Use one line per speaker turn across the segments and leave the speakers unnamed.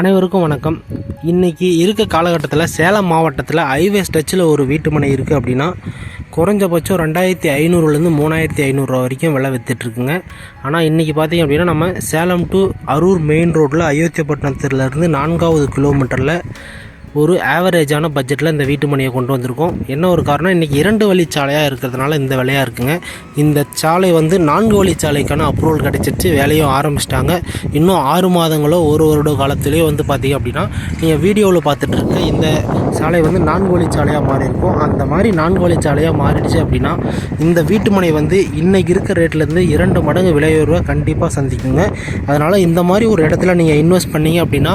அனைவருக்கும் வணக்கம். இன்றைக்கி இருக்க காலகட்டத்தில் சேலம் மாவட்டத்தில் ஹைவே டச்சில் ஒரு வீட்டுமனை இருக்குது அப்படின்னா குறைஞ்சபட்சம் ரெண்டாயிரத்தி ஐநூறுலேருந்து மூணாயிரத்தி ஐநூறுரூவா வரைக்கும் விலை விற்றுட்ருக்குங்க ஆனால் இன்றைக்கி பார்த்தீங்க அப்படின்னா நம்ம சேலம் டு அரூர் மெயின் ரோட்டில் அயோத்தியப்பட்டினத்துலேருந்து நான்காவது கிலோமீட்டரில் ஒரு ஆவரேஜான பட்ஜெட்டில் இந்த வீட்டு மனையை கொண்டு வந்திருக்கோம். என்ன ஒரு காரணம்? இன்றைக்கி இரண்டு வழிச்சாலையாக இருக்கிறதுனால இந்த விலையாக இருக்குங்க. இந்த சாலை வந்து நான்கு வழிச்சாலைக்கான அப்ரூவல் கிடைச்சிருச்சு வேலையும் ஆரம்பிச்சிட்டாங்க. இன்னும் ஆறு மாதங்களோ ஒரு வருட காலத்திலேயோ வந்து பார்த்தீங்க அப்படின்னா நீங்கள் வீடியோவில் பார்த்துட்டு இருக்க இந்த சாலை வந்து நான்கு வழிச்சாலையாக மாறி இருக்கும் அந்த மாதிரி நான்கு வழிச்சாலையாக மாறிடுச்சு அப்படின்னா இந்த வீட்டு மனை வந்து இன்றைக்கி இருக்கிற ரேட்லேருந்து இரண்டு மடங்கு விலை உயர்வை கண்டிப்பாக சந்திக்குங்க. அதனால் இந்த மாதிரி ஒரு இடத்துல நீங்கள் இன்வெஸ்ட் பண்ணீங்க அப்படின்னா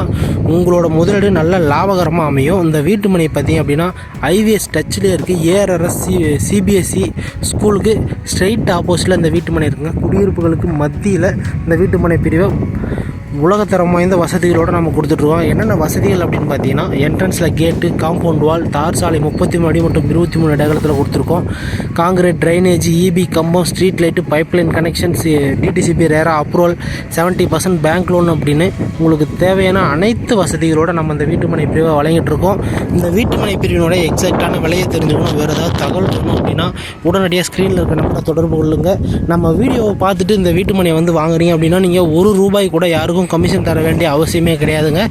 உங்களோட முதலீடு நல்ல லாபகரமாக அமையும். இந்த வீட்டு மனை பார்த்தீங்க அப்படின்னா ஐவிஎஸ் டச்சிலே இருக்குது ஏஆர்ஆர்எஸ் சி சிபிஎஸ்சி ஸ்கூலுக்கு ஸ்ட்ரைட் ஆப்போசிட்டில் இந்த வீட்டு மனை இருக்குங்க. குடியிருப்புகளுக்கு மத்தியில் இந்த வீட்டு மனை பிரிவை உலகத்தரம் வாய்ந்த வசதிகளோடு நம்ம கொடுத்துட்ருக்கோம். என்னென்ன வசதிகள் அப்படின்னு பார்த்தீங்கன்னா என்ட்ரன்ஸில் கேட்டு காம்பவுண்ட் வால் தார் சாலை முப்பத்தி மூணு அடி மற்றும் இருபத்தி மூணு அடகலத்தில் கொடுத்துருக்கோம். காங்கிரீட் ட்ரைனேஜ் இபி கம்பம் street light pipeline connections DTCP RERA approval seventy percent bank loan அப்படின்னு உங்களுக்கு தேவையான அனைத்து வசதிகளோடு நம்ம இந்த வீட்டுமனை பிரிவை வழங்கிட்டு இருக்கோம் இந்த வீட்டுமனை பிரிவினோட எக்ஸாக்டான விலையை தெரிஞ்சுக்கணும். வேறு ஏதாவது தகவல் தரணும் அப்படின்னா உடனடியாக ஸ்க்ரீனில் இருக்க நம்பரை தொடர்பு கொள்ளுங்கள் நம்ம வீடியோவை பார்த்துட்டு இந்த வீட்டுமனையை வந்து வாங்குறீங்க அப்படின்னா நீங்கள் ஒரு ரூபாய் கூட யாருக்கும் கமிஷன் தர வேண்டிய அவசியமே கிடையாதுங்க.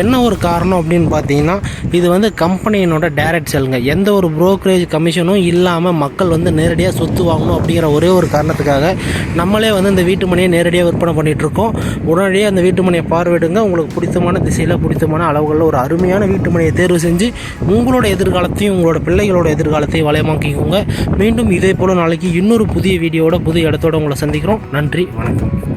என்ன ஒரு காரணம் அப்படின்னு பார்த்தீங்கன்னா இது வந்து கம்பெனியினோட டைரக்ட் செல்லுங்க எந்த ஒரு ப்ரோக்கரேஜ் கமிஷனும் இல்லாமல் மக்கள் வந்து நேரடியாக சொத்து வாங்கணும் அப்படிங்கிற ஒரே ஒரு காரணத்துக்காக நம்மளே வந்து இந்த வீட்டு மனையை நேரடியாக விற்பனை பண்ணிகிட்ருக்கோம் உடனடியாக அந்த வீட்டு மனையை பார்வையிடுங்க. உங்களுக்கு பிடித்தமான திசையில் பிடித்தமான அளவுகளில் ஒரு அருமையான வீட்டு மனையை தேர்வு செஞ்சு உங்களோட எதிர்காலத்தையும் உங்களோட பிள்ளைகளோட எதிர்காலத்தையும் வளையமாக்கிக்கோங்க. மீண்டும் இதே போல் நாளைக்கு இன்னொரு புதிய வீடியோட புதிய இடத்தோட உங்களை சந்திக்கிறோம். நன்றி வணக்கம்.